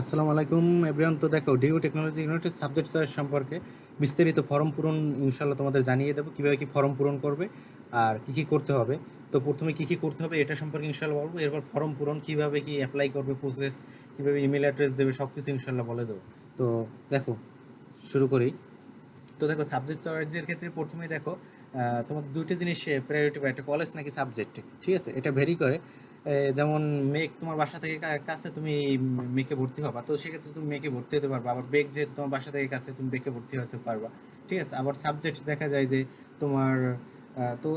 আসসালামু আলাইকুম, এভরিওয়ান। তো দেখো ডিউ টেকনোলজি ইউনিটের সাবজেক্ট চয়েস সম্পর্কে বিস্তারিত ফর্ম পূরণ ইনশাল্লাহ তোমাদের জানিয়ে দেবো, কীভাবে কী ফর্ম পূরণ করবে আর কি কি করতে হবে। তো প্রথমে কি কি করতে হবে এটা সম্পর্কে ইনশাল্লাহ বলব, এরপর ফর্ম পূরণ কীভাবে কি অ্যাপ্লাই করবে প্রসেস কীভাবে ইমেল অ্যাড্রেস দেবে সব কিছু ইনশাল্লাহ বলে দেবো। তো দেখো, শুরু করি। তো দেখো সাবজেক্ট চয়েসের ক্ষেত্রে প্রথমেই দেখো তোমার দুটো জিনিস প্রায়োরিটি পায় একটা কলেজ নাকি সাবজেক্ট ঠিক আছে? এটা ভেরি করে। যেমন মেক তোমার বাসা থেকে কাছে তুমি মেকে ভর্তি হবা। তো সেক্ষেত্রে তুমি মেকে ভর্তি হতে পারবা। আবার বেগ যেহেতু তোমার বাসা থেকে কাছে, তুমি বেকে ভর্তি হতে পারবা। ঠিক আছে? আবার সাবজেক্ট দেখা যায় যে তোমার তো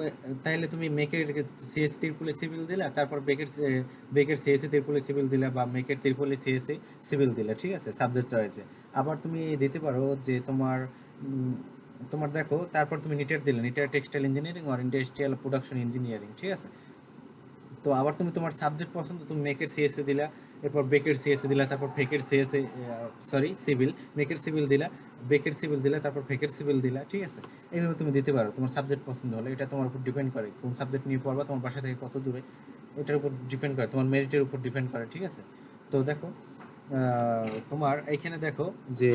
তাহলে তুমি মেকের সিএস তিরপুলে সিভিল দিলা, তারপর বেকের বেকের সিএসসি তিরপুলে সিভিল দিলা বা মেকের তিরপুলে সিএসসি সিভিল দিলা। ঠিক আছে? সাবজেক্ট চয়েসে আবার তুমি দিতে পারো যে তোমার তোমার দেখো, তারপর তুমি নিটের দিলে। নিটের টেক্সটাইল ইঞ্জিনিয়ারিং আর ইন্ডাস্ট্রিয়াল প্রোডাকশন ইঞ্জিনিয়ারিং ঠিক আছে? তো আবার তুমি তোমার সাবজেক্ট পছন্দ, তুমি মেকের সিএসসি দিলা, এরপর বেকের সিএসসি দিলা, তারপর ফেকের সিএসসি সরি সিভিল মেকের সিভিল দিলা বেকের সিভিল দিলা, তারপর ফেকের সিভিল দিলা, ঠিক আছে? এইভাবে তুমি দিতে পারো, তোমার সাবজেক্ট পছন্দ হলে। এটা তোমার উপর ডিপেন্ড করে কোন সাবজেক্ট নিয়ে পড়বা, তোমার বাসা থেকে কত দূরে। এটার উপর ডিপেন্ড করে, তোমার মেরিটের উপর ডিপেন্ড করে, ঠিক আছে? তো দেখো তোমার এইখানে দেখো যে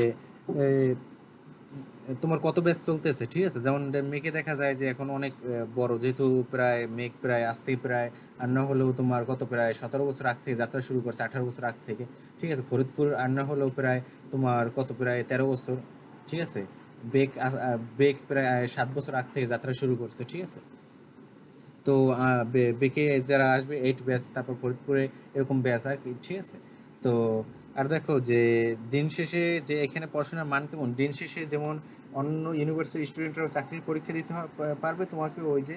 তোমার কত ব্যাচ চলতেছে? ঠিক আছে? যেমন মেকে দেখা যায় যে এখন অনেক বড় যেহেতু প্রায় মেঘ প্রায় আসতে প্রায় আর না হলেও তোমার কত প্রায় সতেরো বছর আগ থেকে যাত্রা শুরু করছে আঠারো বছর আগ থেকে ঠিক আছে? ফরিদপুর আর না হলেও প্রায় তোমার কত প্রায় তেরো বছর ঠিক আছে? আ, বেগ প্রায় সাত বছর আগ থেকে যাত্রা শুরু করছে ঠিক আছে? তো বেকে যারা আসবে এইট ব্যাচ তারপর ফরিদপুরে এরকম ব্যাচ আর কি ঠিক আছে? তো আর দেখো যে দিন শেষে যে এখানে পড়াশোনার মান কেমন? দিন শেষে যেমন অন্য ইউনিভার্সিটি স্টুডেন্টরা চাকরির পরীক্ষা দিতে পারবে তোমাকে ওই যে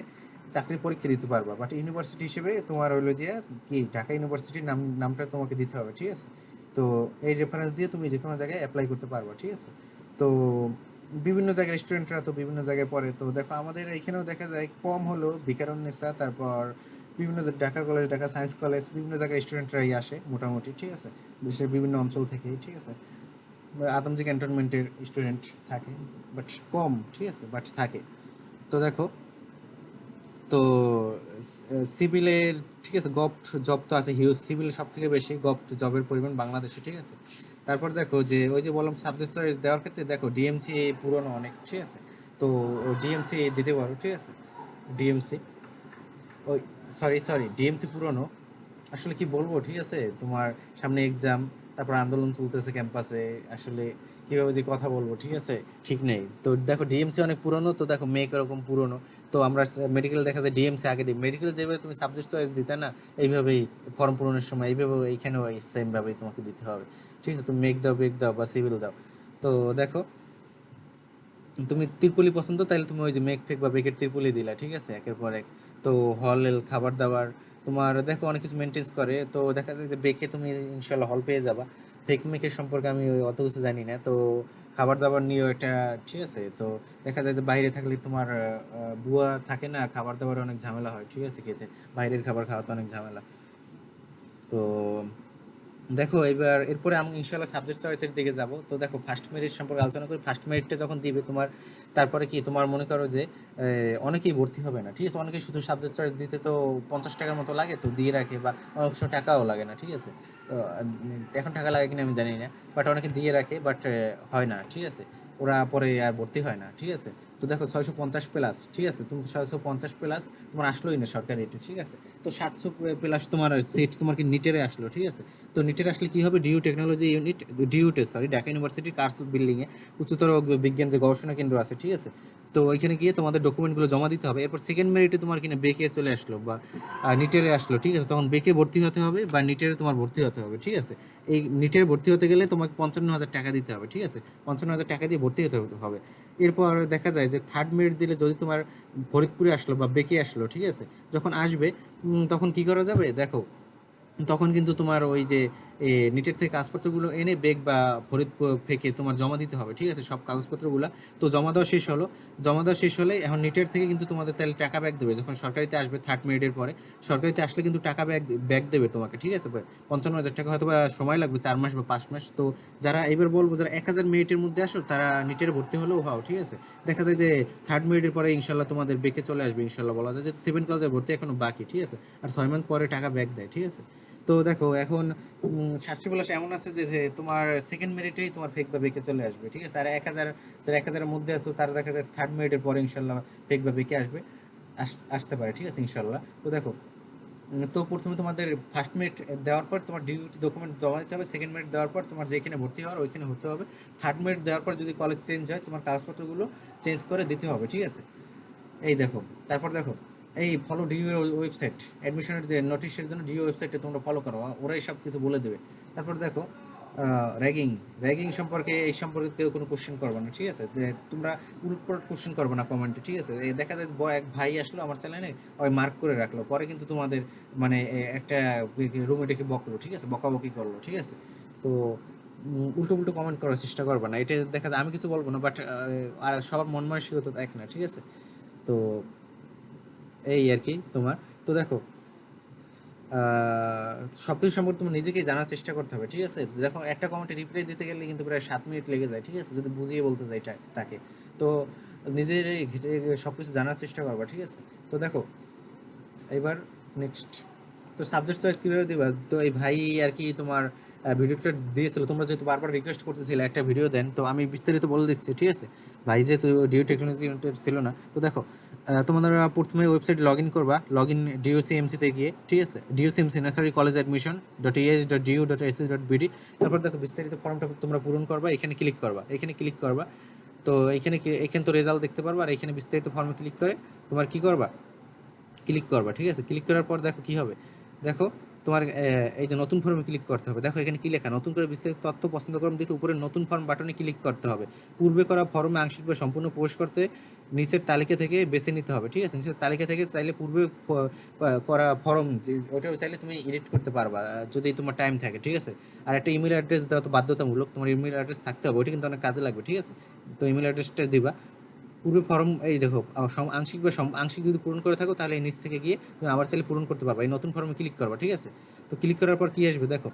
চাকরির পরীক্ষা দিতে পারবা। বাট ইউনিভার্সিটি হিসেবে তোমার হলো যে কি, ঢাকা ইউনিভার্সিটির নাম, নামটা তোমাকে দিতে হবে, ঠিক আছে? তো এই রেফারেন্স দিয়ে তুমি যে কোনো জায়গায় অ্যাপ্লাই করতে পারবা, ঠিক আছে? তো বিভিন্ন জায়গায় স্টুডেন্টরা তো বিভিন্ন জায়গায় পড়ে। তো দেখো আমাদের এখানেও দেখা যায় কম হলো বিকারুন্নেসা তারপর বিভিন্ন যে Dhaka college Dhaka science college বিভিন্ন জায়গায় স্টুডেন্টরাই আসে মোটামুটি, ঠিক আছে? দেশের বিভিন্ন অঞ্চল থেকে ঠিক আছে? আদমজি ক্যান্টনমেন্টের স্টুডেন্ট থাকে বাট কম, ঠিক আছে? বাট থাকে। তো দেখো, তো সিভিলের ঠিক আছে? গভট জব তো আছে হিউজ সিভিল সব থেকে বেশি গভট জবের পরিমাণ বাংলাদেশে, ঠিক আছে? তারপর দেখো যে, ওই যে বললাম সাবজেক্ট চয়েস দেওয়ার ক্ষেত্রে দেখো ডিএমসি পুরনো অনেক, ঠিক আছে? তো ডিএমসি দিতে পারো, ঠিক আছে? ডিএমসি ওই সরি সরি ডিএমসি পুরনো। আসলে কি বলব, ঠিক আছে? তোমার সামনে এক্সাম তারপর আন্দোলন চলতেছে ক্যাম্পাসে আসলে কীভাবে যে কথা বলব, ঠিক আছে? ঠিক নেই। তো দেখো ডিএমসি অনেক পুরনো, তো দেখো মেক এরকম পুরনো। তো আমরা মেডিকেল দেখা যায় ডিএমসি আগে দিই। মেডিকেল যেভাবে তুমি সাবজেক্ট চয়েস দিতে না, এইভাবেই ফর্ম পূরণের সময় এইভাবে এইখানেও সেম ভাবেই তোমাকে দিতে হবে। ঠিক আছে? তুমি মেক দাও বেক দাও বা সিভিল দাও। তো দেখো, তুমি তিরপুলি পছন্দ তাহলে তুমি ওই যে মেক ফেক বা বেকের তিরপুলি দিলা, ঠিক আছে? একের পর এক। তো হল খাবার দাবার তোমার দেখো অনেক কিছু মেনটেন করে, তো দেখা যায় যে বেকে তুমি ইনশাল্লাহ হল পেয়ে যাবা। ফেক মেকের সম্পর্কে আমি অত কিছু জানি না, তো খাবার দাবার নিয়েও এটা ঠিক আছে, তো দেখা যায় যে বাইরে থাকলে তোমার বুয়া থাকে না খাবার দাবার অনেক ঝামেলা হয়, ঠিক আছে, খেতে। বাইরের খাবার খাওয়া তো অনেক ঝামেলা। তো দেখো, এবার এরপরে আমি ইনশাল্লাহ সাবজেক্ট চয়েসের দিকে যাব। তো দেখো ফার্স্ট মেরিট সম্পর্কে আলোচনা করি। ফার্স্ট মেরিটটা যখন দিবে, তোমার, তারপরে কি, তোমার মনে করো যে অনেকেই ভর্তি হবে না, ঠিক আছে? অনেকে শুধু সাবজেক্ট চয়েস দিতে তো পঞ্চাশ টাকার মতো লাগে, তো দিয়ে রাখে, বা অনেক সময় টাকাও লাগে না, ঠিক আছে? তো এখন টাকা লাগে কিনা আমি জানি না বাট অনেকে দিয়ে রাখে বাট হয় না, ঠিক আছে? ওরা পরে আর ভর্তি হয় না, ঠিক আছে? তো দেখো ছয়শো পঞ্চাশ প্লাস ঠিক আছে? তুমি ছয়শো পঞ্চাশ প্লাস তোমার আসলোই না সরকারি রেটে ঠিক আছে? তো সাতশো প্লাস তোমার সিট তোমার কি নিটেরে আসলো, ঠিক আছে? তো নিটের আসলে কি হবে? ডিউ টেকনোলজি ইউনিট ডিউটে সরি ঢাকা ইউনিভার্সিটি কার্স বিল্ডিংয়ে উচ্চতর বিজ্ঞান যে গবেষণা কেন্দ্র আছে, ঠিক আছে? তো ওইখানে গিয়ে তোমাদের ডকুমেন্টগুলো জমা দিতে হবে। এরপর সেকেন্ড মেরিটে তোমার কিনা বেকে চলে আসলো বা নিটেরে আসলো, ঠিক আছে? তখন বেকে ভর্তি হতে হবে বা নিটেরে তোমার ভর্তি হতে হবে, ঠিক আছে? এই নিটের ভর্তি হতে গেলে তোমাকে পঞ্চান্ন হাজার টাকা দিতে হবে, ঠিক আছে? পঞ্চান্ন হাজার টাকা দিয়ে ভর্তি হতে হবে। এরপর দেখা যায় যে থার্ড মেরিট দিলে যদি তোমার ফরিদপুরে আসলো বা বেঁকে আসলো, ঠিক আছে? যখন আসবে তখন কি করা যাবে? দেখো, তখন কিন্তু তোমার ওই যে নিটের থেকে কাগজপত্রগুলো এনে বেগ বা ফরিদপুর থেকে তোমার জমা দিতে হবে, ঠিক আছে? সব কাগজপত্রগুলো। তো জমা দেওয়া শেষ হলো। জমা দেওয়া শেষ হলে এখন নিটের থেকে কিন্তু তোমাদের তাহলে টাকা ব্যাক দেবে। যখন সরকারিতে আসবে থার্ড মেরিটের পরে, সরকারিতে আসলে কিন্তু টাকা ব্যাক ব্যাক দেবে তোমাকে, ঠিক আছে? পঞ্চান্ন হাজার টাকা হয়তো বা সময় লাগবে, চার মাস বা পাঁচ মাস। তো যারা, এবার বলব যারা এক হাজার মেরিটের মধ্যে আসো, তারা নিটের ভর্তি হলেও হও, ঠিক আছে? দেখা যায় যে থার্ড মেরিটের পরে ইনশাল্লাহ তোমাদের বেকে চলে আসবে ইনশাল্লাহ বলা যায়। যে সেভেন ক্লাসে ভর্তি এখনও বাকি, ঠিক আছে? আর ছয় মাস পরে টাকা ব্যাক দেয়, ঠিক আছে? তো দেখো, এখন সাতশো প্লাস এমন আছে যে তোমার সেকেন্ড মিনিটেই তোমার ফেক বা বেঁকে চলে আসবে, ঠিক আছে? আর এক হাজার, যারা এক হাজারের মধ্যে আছো, তারা দেখা যায় থার্ড মিনিটের পরে ইনশাল্লাহ ফেক বা বেঁকে আসবে, আস- আসতে পারে, ঠিক আছে, ইনশাল্লাহ। তো দেখো তো প্রথমে তোমাদের ফার্স্ট মিনিট দেওয়ার পর তোমার ডিউটি ডকুমেন্ট জমা দিতে হবে সেকেন্ড মিনিট দেওয়ার পর তোমার যেখানে ভর্তি হওয়ার, ওইখানে হতে হবে। থার্ড মিনিট দেওয়ার পর যদি কলেজ চেঞ্জ হয়, তোমার কাগজপত্রগুলো চেঞ্জ করে দিতে হবে, ঠিক আছে? এই দেখো, তারপর দেখো এই ফলো ডিউ ওয়েবসাইট অ্যাডমিশনের যে নোটিশের জন্য ডিউ ওয়েবসাইটে তোমরা ফলো করো, ওরাই সব কিছু বলে দেবে। তারপর দেখো র্যাগিং র্যাগিং সম্পর্কে এই সম্পর্কে কেউ কোনো কোশ্চেন করবে না, ঠিক আছে? তোমরা উল্টপাল্ট কোশ্চেন করবে না কমেন্টে ঠিক আছে? দেখা যায় এক ভাই আসলো আমার চ্যানেলে ওই মার্ক করে রাখল। পরে কিন্তু তোমাদের মানে একটা রুমে ডেকে বকলো, ঠিক আছে? বকাবকি করল, ঠিক আছে? তো উল্টো উল্টো কমেন্ট করার চেষ্টা করবে না। এটা দেখা যায়, আমি কিছু বলব না বাট আর সবার মন মানসিকতা এক না, ঠিক আছে? তো এই আর কি তোমার। তো দেখো সব কিছু সম্পর্কে তোমার নিজেকেই জানার চেষ্টা করতে হবে, ঠিক আছে? দেখো, একটা কমেন্টে রিপ্লাই দিতে গেলে কিন্তু প্রায় সাত মিনিট লেগে যায়, ঠিক আছে? যদি বুঝিয়ে বলতে যাই তাকে। তো নিজের সব কিছু জানার চেষ্টা করবা, ঠিক আছে? তো দেখো, এবার নেক্সট তো সাবজেক্ট চয়েস কীভাবে দিবা? তো এই ভাই আর কি তোমার ভিডিওটা দিয়েছিল। তোমরা যেহেতু বারবার রিকোয়েস্ট করতেছিলে একটা ভিডিও দেন, তো আমি বিস্তারিত বলে দিচ্ছি, ঠিক আছে? ভাই যেহেতু ডিও টেকনোলজি ছিল না। তো দেখো আহ, তোমাদের প্রথমে ওয়েবসাইট লগ ইন করবা। লগ ইন ডিওসি এমসিতে গিয়ে ঠিক আছে? DOC nursery college admission dot ES dot DU dot AC dot BD তারপর দেখো বিস্তারিত ফর্মটা তোমরা পূরণ করবা এখানে ক্লিক করবা এখানে ক্লিক করবা। তো এখানে এখানে তো রেজাল্ট দেখতে পারবা আর এখানে বিস্তারিত ফর্মে ক্লিক করে তোমার কি করবা? ক্লিক করবা ঠিক আছে? ক্লিক করার পর দেখো কি হবে? দেখো তোমার এই যে নতুন ফর্মে ক্লিক করতে হবে। দেখো এখানে কি লেখা? নতুন করে বিস্তারিত তথ্য পছন্দ করুন দিতে উপরে নতুন ফর্ম বাটনে ক্লিক করতে হবে। পূর্বে করা ফর্মে আংশিক বা সম্পূর্ণ প্রবেশ করতে নিচের তালিকা থেকে বেছে নিতে হবে, ঠিক আছে? নিচের তালিকা থেকে চাইলে পূর্বে করা ফর্ম ওটাও চাইলে তুমি এডিট করতে পারবা যদি তোমার টাইম থাকে, ঠিক আছে? আর একটা ইমেল অ্যাড্রেস দেওয়া তো বাধ্যতামূলক, তোমার ইমেল অ্যাড্রেস থাকতে হবে ওটা কিন্তু অনেক কাজে লাগবে, ঠিক আছে? তো ইমেল অ্যাড্রেসটা দিবা। পূর্বে ফর্ম এই দেখো আংশিক বা আংশিক যদি পূরণ করে থাকো, তাহলে নিচ থেকে গিয়ে তুমি আবার চাইলে পূরণ করতে পারবা। এই নতুন ফর্মে ক্লিক করবা, ঠিক আছে? তো ক্লিক করার পর কি আসবে? দেখো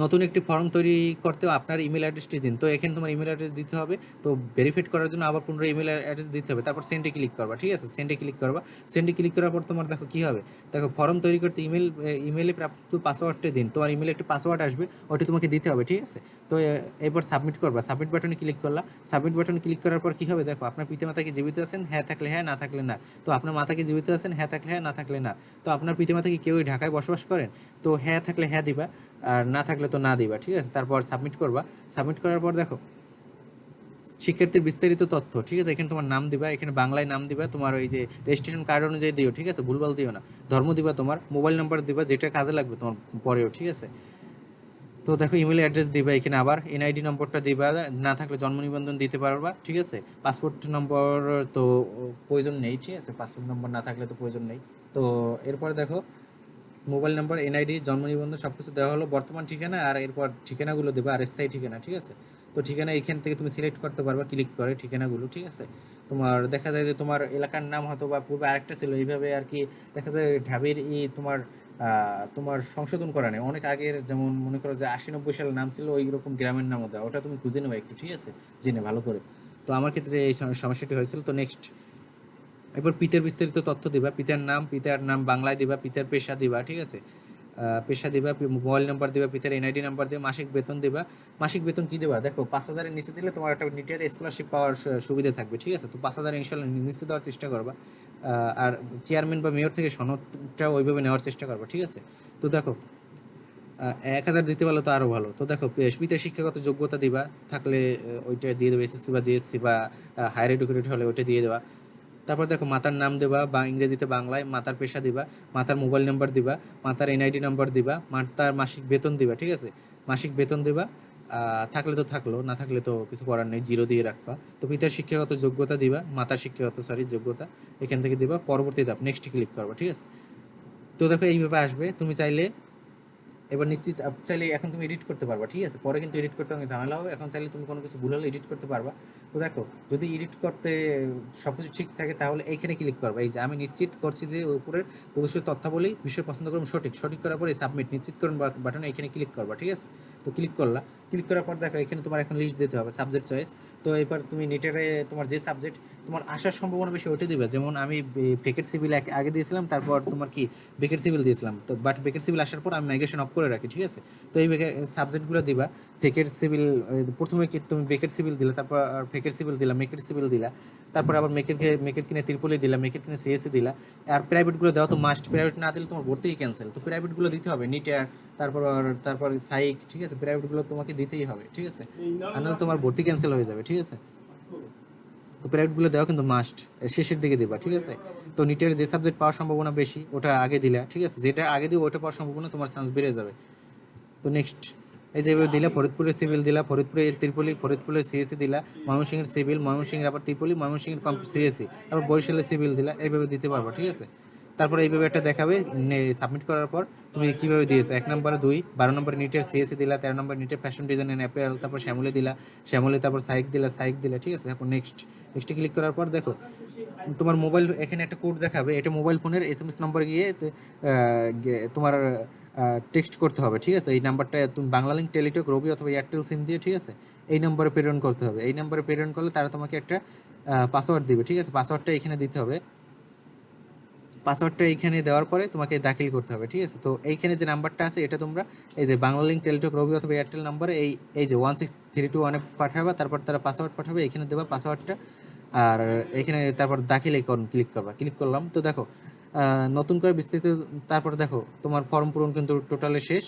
নতুন একটি ফর্ম তৈরি করতেও আপনার ইমেল অ্যাড্রেসটি দিন। তো এখানে তোমার ইমেল অ্যাড্রেস দিতে হবে। তো ভেরিফাইড করার জন্য আবার পুনরায় ইমেল অ্যাড্রেস দিতে হবে। তারপর সেন্ডে ক্লিক করবা, ঠিক আছে? সেন্ডে ক্লিক করবা। সেন্ডে ক্লিক করার পর তোমার দেখো কি হবে? দেখো ফর্ম তৈরি করতে ইমেল ইমেলে প্রাপ্ত পাসওয়ার্ডটা দিন। তোমার ইমেলে একটি পাসওয়ার্ড আসবে, ওটি তোমাকে দিতে হবে, ঠিক আছে? তো এরপর সাবমিট করবা। সাবমিট বাটনে ক্লিক করলা। সাবমিট বাটনে ক্লিক করার পর কি হবে? দেখো, আপনার পিতা মাতা কি জীবিত আছেন হ্যাঁ থাকলে হ্যাঁ না থাকলে না। তো আপনার মাতা কি জীবিত আছেন হ্যাঁ থাকলে হ্যাঁ না থাকলে না। তো আপনার পিতা মাতা কি কেউই ঢাকায় বসবাস করেন? তো হ্যাঁ থাকলে হ্যাঁ দিবা। আর না থাকলে তো না দিবা, ঠিক আছে? তারপর সাবমিট করবা। সাবমিট করার পর দেখো, শিক্ষার্থীর বিস্তারিত তথ্য, ঠিক আছে? এখানে তোমার নাম দিবা, এখানে বাংলায় নাম দিবা, তোমার ওই যে রেজিস্ট্রেশন কার্ড অনুযায়ী দিও, ঠিক আছে? ভুলভাল দিও না। ধর্ম দিবা তোমার মোবাইল নাম্বার দিবা, যেটা কাজে লাগবে তোমার পরেও, ঠিক আছে? তো দেখো ইমেল অ্যাড্রেস দিবা, এখানে আবার এনআইডি নম্বরটা দিবা, না থাকলে জন্ম নিবন্ধন দিতে পারবা, ঠিক আছে? পাসপোর্ট নম্বর তো প্রয়োজন নেই, ঠিক আছে? পাসপোর্ট নম্বর না থাকলে তো প্রয়োজন নেই। তো এরপরে দেখো মোবাইল নাম্বার এনআইডি জন্ম নিবন্ধন সব কিছু দেওয়া হলো। বর্তমান ঠিকানা আর এরপর ঠিকানাগুলো দেবে, আর স্থায়ী ঠিকানা, ঠিক আছে? তো ঠিকানা এখান থেকে তুমি সিলেক্ট করতে পারবা ক্লিক করে ঠিকানাগুলো, ঠিক আছে? তোমার দেখা যায় যে তোমার এলাকার নাম হয়তো বা পূর্বে আরেকটা ছিল, এইভাবে আর কি দেখা যায় ঢাবির ই তোমার তোমার সংশোধন করা নেই। অনেক আগের যেমন মনে করো যে আশি নব্বই সালের নাম ছিল, ওই রকম গ্রামের নামও দেওয়া। ওটা তুমি খুঁজে নেবে একটু, ঠিক আছে? জেনে ভালো করে। তো আমার ক্ষেত্রে এই সমস্যাটি হয়েছিল। তো নেক্সট এরপর পিতার বিস্তারিত তথ্য দিবা। পিতার নাম পিতার নাম বাংলায় দিবা, পিতার পেশা দিবা, ঠিক আছে? পেশা দিবা মোবাইল নাম্বার দিবা, পিতার এনআইডি নাম্বার দিবা, মাসিক বেতন দিবা। মাসিক বেতন কি দিবা? দেখো, পাঁচ হাজারের নিচে দিলে তোমার একটা নিটের স্কলারশিপ পাওয়ার সুবিধা থাকবে, ঠিক আছে? তো পাঁচ হাজার ইনশাল্লাহ নিচে দেওয়ার চেষ্টা করবা। আর চেয়ারম্যান বা মেয়র থেকে সনদটা ওইভাবে নেওয়ার চেষ্টা করবা, ঠিক আছে? তো দেখো এক হাজার দিতে পারলে তো আরও ভালো। তো দেখো পিতার শিক্ষাগত যোগ্যতা দিবা, থাকলে ওইটা দিয়ে দেবে এসএসসি বা জিএসসি বা হায়ার এডুকেটেড হলে ওইটা দিয়ে দেওয়া তারপর দেখো, মাতার নাম দেবা, বা ইংরেজিতে বাংলায় মাতার পেশা দিবা, মাতার মোবাইল নাম্বার দিবা, মাতার এনআইডি নাম্বার দিবা, মাতার মাসিক বেতন দিবা, ঠিক আছে? মাসিক বেতন দিবা থাকলে তো থাকল, না থাকলে তো কিছু করার নেই, জিরো দিয়ে রাখবা। তো পিতার শিক্ষাগত যোগ্যতা দিবা, মাতার শিক্ষাগত সরি যোগ্যতা, এখান থেকে দিবা, পরবর্তী ধাপ নেক্সট ক্লিক করবা, ঠিক আছে? তো দেখো, এইভাবে আসবে, তুমি চাইলে এবার নিশ্চিত, চাইলে এখন তুমি এডিট করতে পারবা, ঠিক আছে? পরে কিন্তু এডিট করতে অনেক ঝামেলা হবে, এখন চাইলে তুমি কোনো কিছু ভুল হলে এডিট করতে পারবা। তো দেখো, যদি এডিট করতে সবকিছু ঠিক থাকে, তাহলে এইখানে ক্লিক করবে। এই যে আমি নিশ্চিত করছি যে উপরের প্রদর্শিত তথ্যাবলী বিষয় পছন্দ করুন, সঠিক। সঠিক করার পরে সাবমিট নিশ্চিত করুন বাটনে এখানে ক্লিক করবা, ঠিক আছে? তো ক্লিক করলা। ক্লিক করার পর দেখো, এখানে তোমার এখন লিস্ট দিতে হবে সাবজেক্ট চয়েস তো এবার তুমি নেটের তোমার যে সাবজেক্ট তোমার আসার সম্ভাবনা বেশি ওইটা দিবে। যেমন আমি বেকেট সিভিল আগে দিয়েছিলাম তারপর তোমার কি বেকেট সিভিল দিয়েছিলাম। তো বাট বেকেট সিভিল আসার পর আমি নাইগেশন অফ করে রাখি ঠিক আছে? তো এই সাবজেক্টগুলো দিবা। ফেকেট সিভিল প্রথমে কি তুমি বেকেট সিভিল দিলা তারপর ফেকেট সিভিল দিলা মেকেট সিভিল দিলা। তারপর আবার মেকেট মেকেট কিনে তিরপলি দিলা মেকেট কিনে সিএসসি দিলা। আর প্রাইভেটগুলো দেওয়া তো মাস্ট প্রাইভেট না দিলে তোমার ভর্তিই ক্যান্সেল তো প্রাইভেটগুলো দিতে হবে নিটার তারপর তারপর সাইক ঠিক আছে? প্রাইভেটগুলো তোমাকে দিতেই হবে ঠিক আছে? আর তোমার ভর্তি ক্যান্সেল হয়ে যাবে ঠিক আছে? তো প্রাইভেটগুলো দেওয়া কিন্তু মাস্ট শেষের দিকে দেবা, ঠিক আছে? তো নিটের যে সাবজেক্ট পাওয়ার সম্ভাবনা বেশি, ওটা আগে দিলা, ঠিক আছে? যেটা আগে দিবে, ওটা পাওয়ার সম্ভাবনা তোমার চান্স বেড়ে যাবে। তো নেক্সট এই যেভাবে দিলা, ফরিদপুরের সিভিল দিলা, ফরিদপুরের ত্রিপলি, ফরিদপুরের সিএসি দিলা, ময়মনসিংহের সিভিল ময়মনসিংহের আবার ত্রিপলি, ময়মনসিংহের সিএসি আবার বরিশালের সিভিল দিলা, এইভাবে দিতে পারব, ঠিক আছে? তারপরে এইভাবে একটা দেখাবে সাবমিট করার পর তুমি কীভাবে দিয়েছ? এক নম্বরে দুই, বারো নম্বর নিটের সিএসসি দিলা, তেরো নম্বর নিটের ফ্যাশন ডিজাইন অ্যাপারেল তারপর শ্যামলে দিলা, শ্যামলে, তারপর সাইক দিলা সাইক দিলা, ঠিক আছে? তারপর নেক্সট নেক্সটে ক্লিক করার পর দেখো, তোমার মোবাইল এখানে একটা কোড দেখাবে, এটা মোবাইল ফোনের এস এম এস নম্বর গিয়ে তোমার টেক্সট করতে হবে, ঠিক আছে? এই নাম্বারটা তুমি বাংলা লিঙ্ক টেলিটক রবি অথবা এয়ারটেল সিম দিয়ে, ঠিক আছে? এই নম্বরে প্রেরণ করতে হবে। এই নম্বরে প্রেরণ করলে তারা তোমাকে একটা পাসওয়ার্ড দিবে, ঠিক আছে? পাসওয়ার্ডটা এখানে দিতে হবে। পাসওয়ার্ডটা এইখানে দেওয়ার পরে তোমাকে দাখিল করতে হবে, ঠিক আছে? তো এইখানে যে নাম্বারটা আছে, এটা তোমরা এই যে বাংলা লিঙ্ক টেলিটক রবি অথবা এয়ারটেল নাম্বারে এই এই যে ওয়ান সিক্স থ্রি টু ওয়ানে পাঠাবা, তারপর তারা পাসওয়ার্ড পাঠাবে এখানে দেবা পাসওয়ার্ডটা আর এখানে তারপর দাখিল আইকন ক্লিক করবা ক্লিক করলাম। তো দেখো নতুন করে বিস্তৃত, তারপর দেখো, তোমার ফর্ম পূরণ কিন্তু টোটালে শেষ।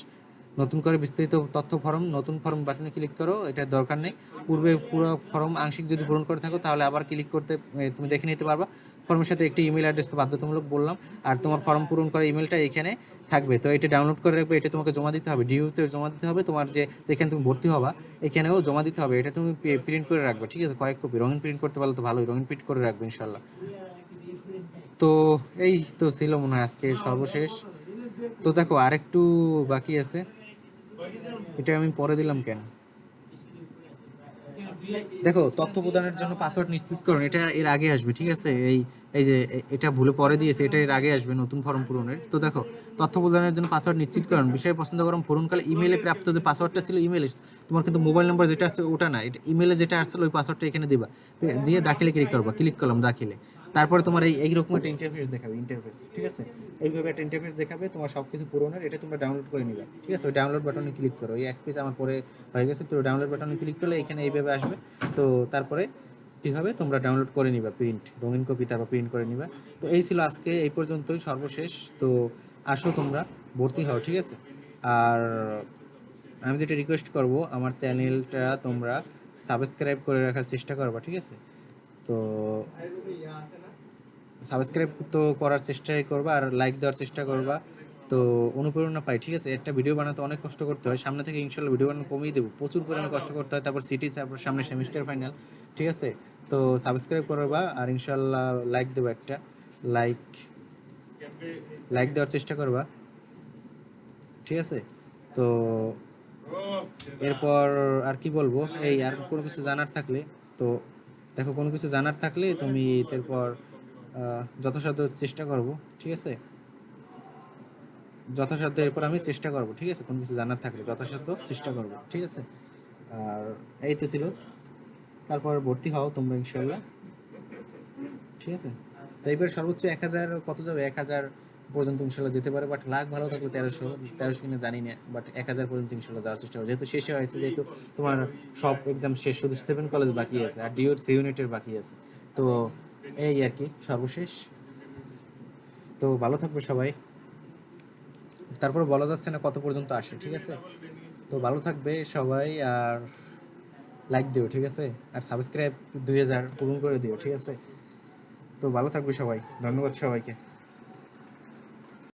নতুন করে বিস্তারিত তথ্য ফর্ম নতুন ফর্ম বাটনে ক্লিক করো, এটা দরকার নেই। পূর্বে পুরো ফর্ম আংশিক যদি পূরণ করে থাকো, তাহলে আবার ক্লিক করতে তুমি দেখে নিতে পারবা। ফর্মের সাথে একটি ইমেল অ্যাড্রেস তো বাধ্যতামূলক বললাম। আর তোমার ফর্ম পূরণ করা ইমেলটা এখানে থাকবে। তো এটা ডাউনলোড করে রাখবে, এটা তোমাকে জমা দিতে হবে। ডিউতে জমা দিতে হবে। তোমার যে যেখানে তুমি ভর্তি হবা, এখানেও জমা দিতে হবে। এটা তুমি প্রিন্ট করে রাখবে, ঠিক আছে? কয়েক কপি রঙিন প্রিন্ট করতে পারলে তো ভালোই। রঙিন প্রিন্ট করে রাখবে ইনশাল্লাহ তো এই তো ছিল মনে হয় আজকে সর্বশেষ। তো দেখো, আরেকটু বাকি আছে। এটা আমি পরে দিলাম কেন? দেখো, তথ্য প্রদানের জন্য পাসওয়ার্ড নিশ্চিত করুন, এটা এর আগে আসবে, ঠিক আছে? এই এই যে এটা ভুলে পরে দিয়েছে, এটা এর আগে আসবে, নতুন ফর্ম পূরণের। তো দেখো, তথ্য প্রদানের জন্য পাসওয়ার্ড নিশ্চিত করুন। বিষয় পছন্দ করুন পূরণকালে ইমেলে প্রাপ্ত যে পাসওয়ার্ডটা ছিল ইমেলে তোমার কিন্তু মোবাইল নাম্বার যেটা আছে, ওটা না। এটা ইমেলে যেটা আসছিল, ওই পাসওয়ার্ডটা এখানে দিবা। দিয়ে দাখিলে ক্লিক করবা ক্লিক করলাম, দাখিলে। তারপরে তোমার এই এইরকম একটা ইন্টারফেস দেখাবে ইন্টারফেস ঠিক আছে? এইভাবে একটা ইন্টারফেস দেখাবে, তোমার সব কিছু পূরণের এটা তোমরা ডাউনলোড করে নিবে। ঠিক আছে? ওই ডাউনলোড বাটনে ক্লিক করো। এই এক পিস আমার পরে হয়ে গেছে, তো ডাউনলোড বাটনে ক্লিক করলে এখানে এইভাবে আসবে। তো তারপরে কি হবে? তোমরা ডাউনলোড করে নিবা প্রিন্ট রঙিন কপি তারপর প্রিন্ট করে নিবা। তো এই ছিল আজকে, এই পর্যন্তই, সর্বশেষ। তো আসো তোমরা, ভর্তি হও, ঠিক আছে? আর আমি যেটা রিকোয়েস্ট করব, আমার চ্যানেলটা তোমরা সাবস্ক্রাইব করে রাখার চেষ্টা করবা, ঠিক আছে? তো সাবস্ক্রাইব তো করার চেষ্টাই করবা আর লাইক দেওয়ার চেষ্টা করবা। তো অনুপ্রেরণা পাই, ঠিক আছে? একটা ভিডিও বানাতে অনেক কষ্ট করতে হয়। সামনে থেকে ইনশাল্লাহ ভিডিও বানানো কমিয়ে দেবো। প্রচুর পরিমাণে কষ্ট করতে হয়। তারপর সিটি তারপর সামনে সেমিস্টার ফাইনাল ঠিক আছে? তো সাবস্ক্রাইব করবা আর ইনশাল্লাহ লাইক দেবো একটা। লাইক লাইক দেওয়ার চেষ্টা করবা। ঠিক আছে? তো এরপর আর কি বলব? এই আর কোনো কিছু জানার থাকলে তো, দেখো, কোনো কিছু জানার থাকলে তুমি এরপর যথাসাধ্য চেষ্টা করব, ঠিক আছে? যথাসাধ্য এরপর আমি চেষ্টা করব, ঠিক আছে? কোনো কিছু জানার থাকলে যথাসাধ্য চেষ্টা করব, ঠিক আছে? আর এই তো ছিল। তারপর ভর্তি হও তোমরা ইনশাল্লাহ ঠিক আছে? তো এবার সর্বোচ্চ এক হাজার কত যাবে? এক হাজার পর্যন্ত ইনশাল্লাহ যেতে পারে বাট লাখ ভালো থাকলে তেরোশো তেরোশো কিনা জানি না বাট এক হাজার পর্যন্ত ইনশাল্লাহ যাওয়ার চেষ্টা করব যেহেতু শেষে হয়েছে, যেহেতু তোমার সব এক্সাম শেষ, শুধু সেভেন কলেজ বাকি আছে, আর ডিওর সি ইউনিটের বাকি আছে। তো এই আর কি, সর্বশেষ। তো ভালো থাকবে সবাই। তারপরে বলা যাচ্ছে না কত পর্যন্ত আসে, ঠিক আছে? তো ভালো থাকবে সবাই, আর লাইক দিও, ঠিক আছে? আর সাবস্ক্রাইব দুই হাজার পূরণ করে দিও, ঠিক আছে? তো ভালো থাকবে সবাই। ধন্যবাদ সবাইকে।